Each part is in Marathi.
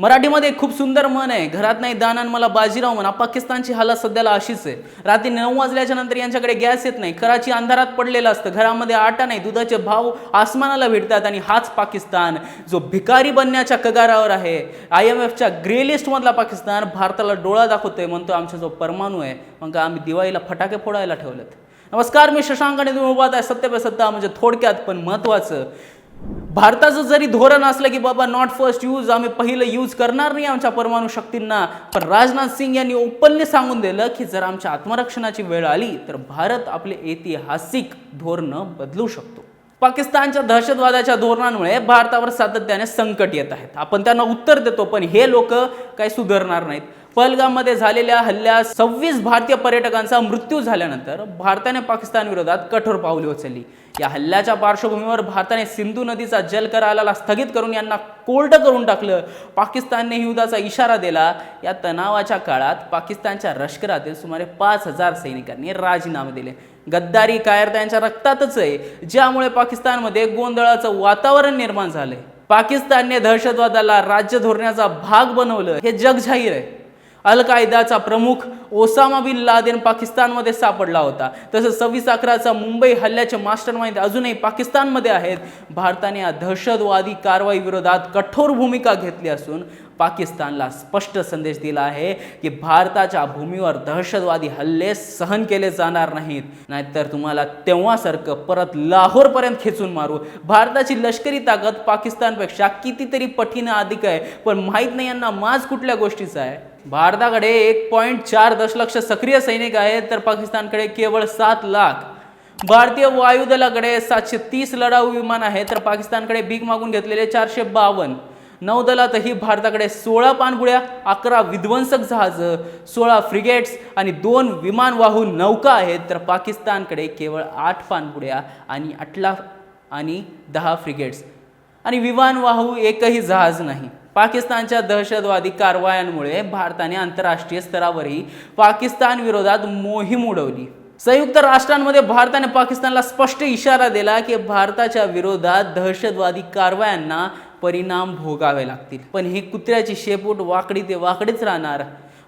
मराठीमध्ये खूप सुंदर मन आहे घरात नाही दानान मला बाजीराव म्हणा. पाकिस्तानची हालत सध्याला अशीच आहे. रात्री नऊ वाजल्याच्या नंतर यांच्याकडे गॅस येत नाही कराची अंधारात पडलेलं असतं. घरामध्ये आटा नाही दुधाचे भाव आसमानाला भेटतात आणि हाच पाकिस्तान जो भिकारी बनण्याच्या कगारावर आहे. आय एम एफच्या ग्रे लिस्टमधला पाकिस्तान भारताला डोळा दाखवतोय म्हणतो आमचा जो परमाणू आहे. मग आम्ही दिवाळीला फटाके फोडायला ठेवलेत. नमस्कार मी शशांक आणि तुम्ही उभात आहे सत्य पे सत्ता म्हणजे थोडक्यात पण महत्त्वाचं. भारताचं जरी धोरण असलं की बाबा नॉट फर्स्ट यूज आम्ही पहिलं यूज करणार नाही आमच्या परमाणू शक्तींना पण राजनाथ सिंग यांनी ओपनली सांगून दिलं की जर आमच्या आत्मरक्षणाची वेळ आली तर भारत आपले ऐतिहासिक धोरणं बदलू शकतो. पाकिस्तानच्या दहशतवादाच्या धोरणांमुळे भारतावर सातत्याने संकट येत आहेत. आपण त्यांना उत्तर देतो पण हे लोक काही सुधारणार नाहीत. पहलगाममध्ये झालेल्या हल्ल्यात सव्वीस भारतीय पर्यटकांचा मृत्यू झाल्यानंतर भारताने पाकिस्तान विरोधात कठोर पावले उचलली. या हल्ल्याच्या पार्श्वभूमीवर भारताने सिंधू नदीचा जल कराराला स्थगित करून यांना कोल्ड करून टाकलं. पाकिस्तानने युद्धाचा इशारा दिला. या तणावाच्या काळात पाकिस्तानच्या लष्करातील सुमारे पाच हजार सैनिकांनी राजीनामे दिले. गद्दारी कायरता यांच्या रक्तातच आहे ज्यामुळे पाकिस्तानमध्ये गोंधळाचं वातावरण निर्माण झालंय. पाकिस्तानने दहशतवादाला राज्य धोरणाचा भाग बनवलं. हे जग जाहीर आहे. अल कायदाचा प्रमुख ओसामा बिन लादेन पाकिस्तानमध्ये सापडला होता. तसंच सव्वीस अकराचा मुंबई हल्ल्याचे मास्टर माइंड अजूनही पाकिस्तानमध्ये आहेत. भारताने या दहशतवादी कारवाई विरोधात कठोर भूमिका घेतली असून पाकिस्तानला स्पष्ट संदेश दिला आहे की भारताच्या भूमीवर दहशतवादी हल्ले सहन केले जाणार नाहीत. नाहीतर तुम्हाला तेव्हासारखं परत लाहोरपर्यंत खेचून मारू. भारताची लष्करी ताकद पाकिस्तानपेक्षा कितीतरी पटीनं अधिक आहे. पण माहीत नाही यांना माज कुठल्या गोष्टीचा आहे. भारताकडे एक पॉईंट चार दशलक्ष सक्रिय सैनिक आहेत तर पाकिस्तानकडे केवळ सात लाख. भारतीय वायुदलाकडे सातशे तीस लढाऊ विमान आहेत तर पाकिस्तानकडे भीक मागून घेतलेले चारशे बावन्न. नौदलातही भारताकडे सोळा पाणबुड्या अकरा विध्वंसक जहाजं सोळा फ्रिगेट्स आणि दोन विमानवाहू नौका आहेत तर पाकिस्तानकडे केवळ आठ पाणबुड्या आणि अठला आणि दहा फ्रिगेट्स आणि विमानवाहू एकही जहाज नाही. पाकिस्तानच्या दहशतवादी कारवायांमुळे भारताने आंतरराष्ट्रीय स्तरावरही पाकिस्तान विरोधात मोहीम उडवली. संयुक्त राष्ट्रांमध्ये भारताने पाकिस्तानला स्पष्ट इशारा दिला की भारताच्या विरोधात दहशतवादी कारवायांना परिणाम भोगावे लागतील. पण ही कुत्र्याची शेपूट वाकडी ते वाकडीच राहणार.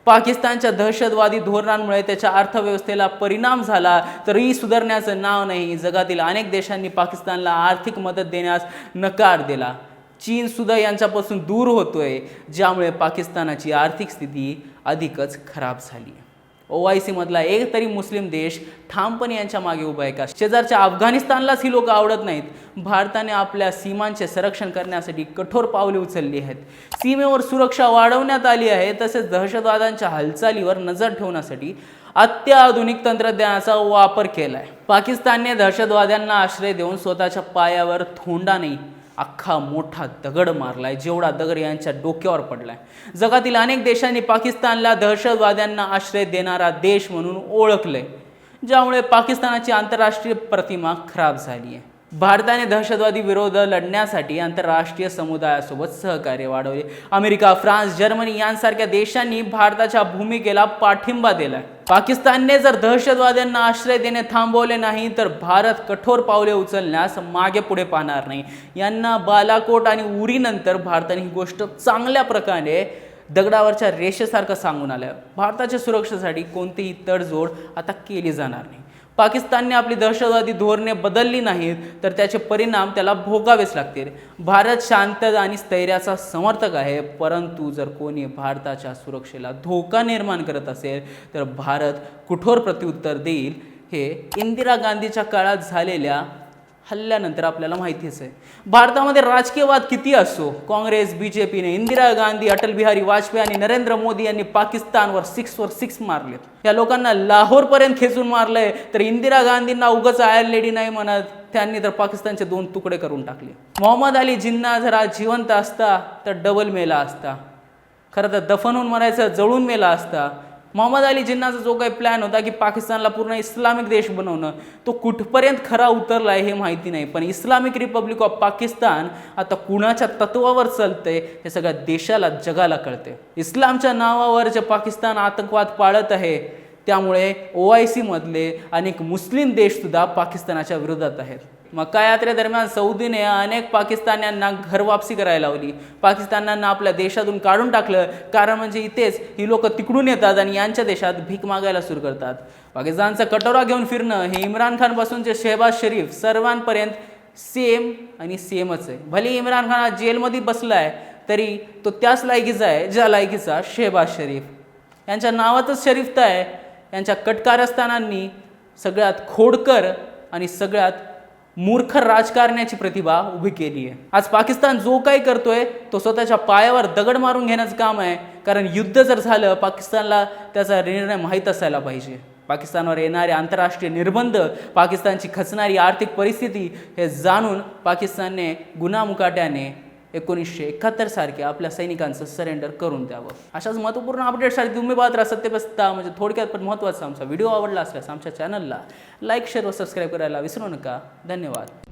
पाकिस्तानच्या दहशतवादी धोरणांमुळे त्याच्या अर्थव्यवस्थेला परिणाम झाला तरीही सुधारण्याचं नाव नाही. जगातील अनेक देशांनी पाकिस्तानला आर्थिक मदत देण्यास नकार दिला. चीनसुद्धा यांच्यापासून दूर होतो आहे ज्यामुळे पाकिस्तानाची आर्थिक स्थिती अधिकच खराब झाली. ओ आय सीमधला एक तरी मुस्लिम देश ठामपणे यांच्या मागे उभा आहे का? शेजारच्या अफगाणिस्तानलाच ही लोक आवडत नाहीत. भारताने आपल्या सीमांचे संरक्षण करण्यासाठी कठोर पावले उचलली आहेत. सीमेवर सुरक्षा वाढवण्यात आली आहे तसेच दहशतवादांच्या हालचालीवर नजर ठेवण्यासाठी अत्याधुनिक तंत्रज्ञानाचा वापर केला आहे पाकिस्तानने दहशतवाद्यांना आश्रय देऊन स्वतःच्या पायावर थोंडा नाही अख्खा मोठा दगड मारलाय जेवढा दगड यांच्या डोक्यावर पडलाय. जगातील अनेक देशांनी पाकिस्तानला दहशतवाद्यांना आश्रय देणारा देश म्हणून ओळखलंय ज्यामुळे पाकिस्तानाची आंतरराष्ट्रीय प्रतिमा खराब झाली आहे भारताने दहशतवादी विरोध लढण्यासाठी आंतरराष्ट्रीय समुदायासोबत सहकार्य वाढवले. अमेरिका फ्रान्स जर्मनी यांसारख्या देशांनी भारताच्या भूमिकेला पाठिंबा दिलाय. पाकिस्तानने जर दहशतवाद्यांना आश्रय देणे थांबवले नाही तर भारत कठोर पावले उचलण्यास मागे पुढे पाहणार नाही. यांना बालाकोट आणि उरीनंतर भारताने ही गोष्ट चांगल्या प्रकारे दगडावरच्या रेषेसारखं सांगून आलं भारताच्या सुरक्षेसाठी कोणतीही तडजोड आता केली जाणार नाही. पाकिस्तानने आपली दहशतवादी धोरणे बदलली नाहीत तर त्याचे परिणाम त्याला भोगावेच लागतील. भारत शांतता आणि स्थैर्याचा समर्थक आहे परंतु जर कोणी भारताच्या सुरक्षेला धोका निर्माण करत असेल तर भारत कठोर प्रत्युत्तर देईल. हे इंदिरा गांधीच्या काळात झालेल्या हल्ल्यानंतर आपल्याला माहितीच आहे. भारतामध्ये राजकीय वाद किती असो काँग्रेस बी जे पीने इंदिरा गांधी अटल बिहारी वाजपेयी आणि नरेंद्र मोदी यांनी पाकिस्तानवर सिक्सवर सिक्स मारलेत. या लोकांना लाहोरपर्यंत खेचून मारलंय तर इंदिरा गांधींना उगाच आयर लेडी नाही म्हणत त्यांनी तर पाकिस्तानचे दोन तुकडे करून टाकले. मोहम्मद अली जिन्ना जर आज जिवंत असता तर डबल मेला असता. खरं तर दफनहून होऊन मरायचं जळून मेला असता. मोहम्मद अली जिन्नाचा जो काही प्लॅन होता की पाकिस्तानला पूर्ण इस्लामिक देश बनवणं तो कुठपर्यंत खरा उतरला आहे हे माहिती नाही. पण इस्लामिक रिपब्लिक ऑफ पाकिस्तान आता कुणाच्या तत्वावर चालतंय हे सगळ्या देशाला जगाला कळते इस्लामच्या नावावर जे पाकिस्तान आतंकवाद पाळत आहे त्यामुळे ओ आय सीमधले अनेक मुस्लिम देशसुद्धा पाकिस्तानाच्या विरोधात आहेत. मक्का यात्रेदरम्यान सौदीने अनेक पाकिस्तान्यांना घरवापसी करायला लावली. पाकिस्तानांना आपल्या देशातून काढून टाकलं. कारण म्हणजे इथेच ही लोक तिकडून येतात आणि यांच्या देशात भीक मागायला सुरू करतात. पाकिस्तानचा कटोरा घेऊन फिरणं हे इम्रान खानपासून जे शहबाज शरीफ सर्वांपर्यंत सेम आणि सेमच आहे. भले इम्रान खान आज जेलमध्ये बसलाय तरी तो त्याच लायकीचा आहे ज्या लायकीचा शहबाज शरीफ. यांच्या नावातच शरीफता आहे. यांच्या कटकारस्थानांनी सगळ्यात खोडकर आणि सगळ्यात मूर्ख राजकारण्याची प्रतिभा उभी केली आहे. आज पाकिस्तान जो काही करतोय तो स्वतःच्या पायावर दगड मारून घेण्याचं काम आहे. कारण युद्ध जर झालं पाकिस्तानला त्याचा निर्णय माहीत असायला पाहिजे. पाकिस्तानवर येणारे आंतरराष्ट्रीय निर्बंध पाकिस्तानची खचणारी आर्थिक परिस्थिती हे जाणून पाकिस्तानने गुन्हा मुकाट्याने एकोणीसशे एकाहत्तर सारखे आपल्या सैनिकांचं सरेंडर करून द्यावं. अशाच महत्त्वपूर्ण अपडेटसाठी तुम्ही पाहत राहा. सत्यप्रस्ता म्हणजे थोडक्यात पण महत्त्वाचा आमचा व्हिडिओ आवडला असल्यास आमच्या चॅनलला लाईक शेअर व सबस्क्राईब करायला विसरू नका. धन्यवाद.